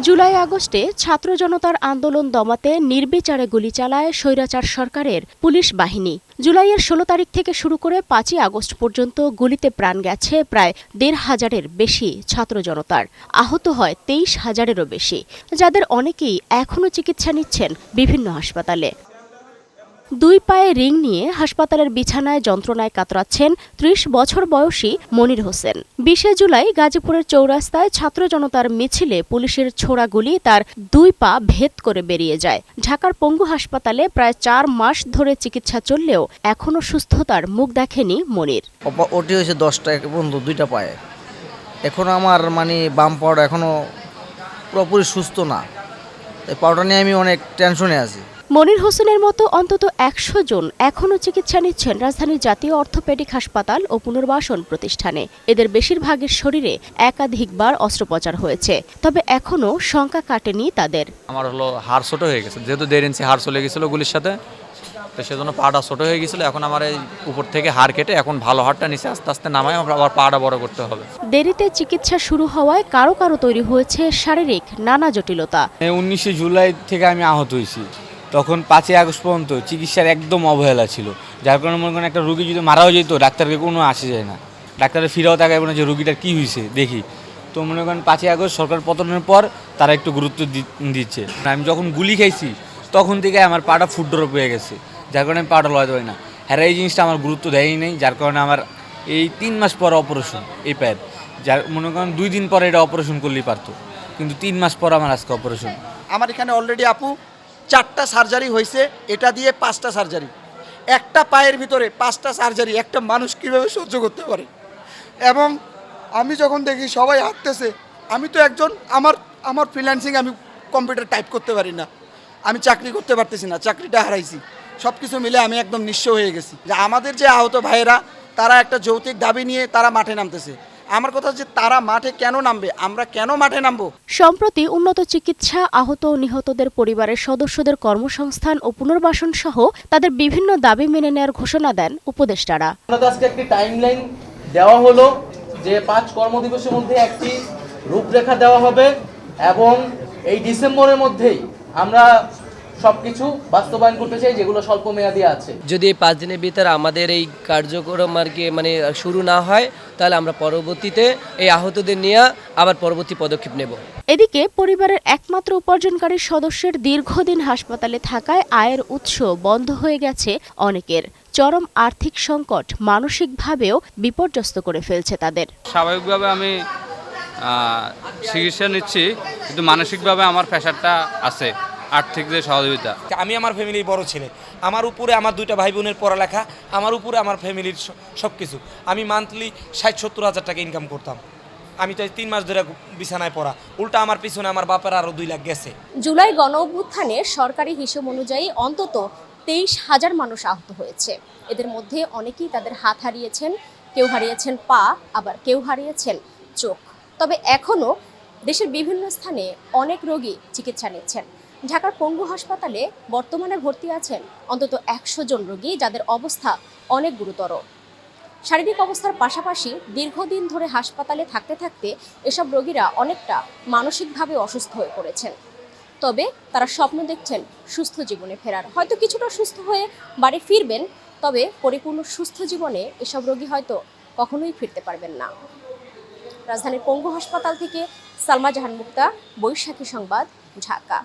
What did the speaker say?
জুলাই আগস্টে ছাত্র জনতার আন্দোলন দমাতে নির্বিচারে গুলি চালায় স্বৈরাচার সরকারের পুলিশ বাহিনী। জুলাইয়ের ষোলো তারিখ থেকে শুরু করে পাঁচই আগস্ট পর্যন্ত গুলিতে প্রাণ গেছে প্রায় দেড় হাজারের বেশি ছাত্র জনতার। আহত হয় তেইশ হাজারেরও বেশি, যাদের অনেকেই এখনও চিকিৎসা নিচ্ছেন বিভিন্ন হাসপাতালে। দুই পায়ে রিং নিয়ে হাসপাতালের বিছানায় যন্ত্রণায় কাতরাচ্ছেন ত্রিশ বছর বয়সী মনির হোসেন। বিশে জুলাই গাজীপুরের চৌরাস্তায় ছাত্র জনতার মিছিলে পুলিশের ছোড়া গুলি তার দুই পা ভেদ করে বেরিয়ে যায়। ঢাকার পঙ্গু হাসপাতালে প্রায় চার মাস ধরে চিকিৎসা চললেও এখনও সুস্থতার মুখ দেখেনি মনির। ওটি হয়েছে দশটা বন্ধু, দুইটা পায়ে। এখনও আমার মানে বাম পাওয়াটা এখনও পুরোপুরি সুস্থ না। এই পাওয়াটা নিয়ে আমি অনেক টেনশনে আছি। মনির হোসেনের মতো অন্তত একশো জন এখনও চিকিৎসা নিচ্ছেন রাজধানীর জাতীয় অর্থোপেডিক হাসপাতাল ও পুনর্বাসন প্রতিষ্ঠানে। এদের বেশিরভাগের শরীরে একাধিকবার অস্ত্রোপচার হয়েছে তবে এখনও শঙ্কা কাটেনি তাদের। আমার হলো হাড় ছোটো হয়ে গেছে যেহেতু দেড় ইঞ্চি হাড় চলে গেছিল গুলির সাথে তো সেজন্য পাটা ছোটো হয়ে গেছিল। এখন আমার এই উপর থেকে হাড় কেটে এখন ভালো হাড়টা নিচে আস্তে আস্তে নামায় আমরা আবার পাটা বড় করতে হবে। দেরিতে চিকিৎসা শুরু হওয়ায় কারও কারও তৈরি হয়েছে শারীরিক নানা জটিলতা। উনিশে জুলাই থেকে আমি আহত হয়েছি। তখন পাঁচই আগস্ট পর্যন্ত চিকিৎসার একদম অবহেলা ছিল। যার কারণে মনে করেন একটা রুগী যদি মারাও যেত, ডাক্তারকে কোনো আসে যায় না। ডাক্তারের ফিরাও তাকাইব না যে রুগীটার কী হয়েছে দেখি। তো মনে করেন পাঁচই আগস্ট সরকার পতনের পর তারা একটু গুরুত্ব দিচ্ছে। আমি যখন গুলি খাইছি, তখন থেকে আমার পাটা ফুড ড্রপ হয়ে গেছে। যার কারণে আমি পাটা লয়াতে পারি না। হ্যাঁ এই জিনিসটা আমার গুরুত্ব দেয়ই নেই, যার কারণে আমার এই তিন মাস পর অপারেশন, এই পায়ের যার, মনে করেন দুই দিন পরে এটা অপারেশন করলেই পারতো। কিন্তু তিন মাস পর আমার আজকে অপারেশন। আমার এখানে অলরেডি আপু চারটা সার্জারি হয়েছে, এটা দিয়ে পাঁচটা সার্জারি। একটা পায়ের ভিতরে পাঁচটা সার্জারি, একটা মানুষ কীভাবে সহ্য করতে পারে? এবং আমি যখন দেখি সবাই হাঁটতেছে, আমি তো একজন, আমার আমার ফ্রিল্যান্সিং আমি কম্পিউটার টাইপ করতে পারি না। আমি চাকরি করতে পারতেছি না, চাকরিটা হারাইছি। সব কিছু মিলে আমি একদম নিঃস্ব হয়ে গেছি। যে আমাদের যে আহত ভাইয়েরা, তারা একটা যৌক্তিক দাবি নিয়ে তারা মাঠে নামতেছে। আমার কথা হচ্ছে তারা মাঠে কেন নামবে? আমরা কেন মাঠে নামবো? সম্প্রতি উন্নত চিকিৎসা আহত ও নিহতদের পরিবারের সদস্যদের কর্মসংস্থান ও পুনর্বাসন সহ তাদের বিভিন্ন দাবি মেনে নেওয়ার ঘোষণা দেন উপদেষ্টারা। আপনাদের আজকে একটি টাইমলাইন দেওয়া হলো যে পাঁচ কর্মদিবসের মধ্যে একটি রূপরেখা দেওয়া হবে এবং এই ডিসেম্বরের মধ্যেই আমরা সবকিছু বাস্তবায়ন করতে চাই যেগুলো স্বল্প মেয়াদী আছে। যদি এই পাঁচ দিনের ভিতরে আমাদের এই কার্যক্রম আর কি মানে শুরু না হয় তাহলে আমরা পরবর্তীতে এই আহতদের নিয়ে আবার পরবর্তী পদক্ষেপ নেব। এদিকে পরিবারের একমাত্র উপার্জনকারী সদস্যের দীর্ঘদিন হাসপাতালে থাকায় আয়ের উৎস বন্ধ হয়ে গেছে অনেকের। চরম আর্থিক সংকট মানসিকভাবেও বিপর্যস্ত করে ফেলছে তাদের। স্বাভাবিকভাবে আমি চিকিৎসা নিচ্ছি কিন্তু মানসিকভাবে আমার প্রেশারটা আছে। আর্থিক যে সহযোগিতা। আমি আমার ফ্যামিলির বড় ছেলে। আমার উপরে আমার দুইটা ভাই বোনের পড়ালেখা আমার উপরে আমার ফ্যামিলির সব কিছু আমি মান্থলি ষাট সত্তর হাজার টাকা ইনকাম করতাম। আমি তো এই তিন মাস ধরে বিছানায় পড়া। উল্টা আমার পিছনে আমার বাপের আরও দুই লাখ গেছে। জুলাই গণ অভ্যুত্থানে সরকারি হিসেব অনুযায়ী অন্তত তেইশ হাজার মানুষ আহত হয়েছে। এদের মধ্যে অনেকেই তাদের হাত হারিয়েছেন কেউ হারিয়েছেন পা আবার কেউ হারিয়েছেন চোখ। তবে এখনও দেশের বিভিন্ন স্থানে অনেক রোগী চিকিৎসা নিচ্ছেন। ঢাকার পঙ্গু হাসপাতালে বর্তমানে ভর্তি আছেন অন্তত একশো জন রোগী, যাদের অবস্থা অনেক গুরুতর। শারীরিক অবস্থার পাশাপাশি দীর্ঘদিন ধরে হাসপাতালে থাকতে থাকতে এসব রোগীরা অনেকটা মানসিকভাবে অসুস্থ হয়ে পড়েছেন। তবে তারা স্বপ্ন দেখছেন সুস্থ জীবনে ফেরার। হয়তো কিছুটা সুস্থ হয়ে বাড়ি ফিরবেন, তবে পরিপূর্ণ সুস্থ জীবনে এসব রোগী হয়তো কখনোই ফিরতে পারবেন না। রাজধানীর পঙ্গু হাসপাতাল থেকে সালমা জাহান মুক্তা, বৈশাখী সংবাদ, ঢাকা।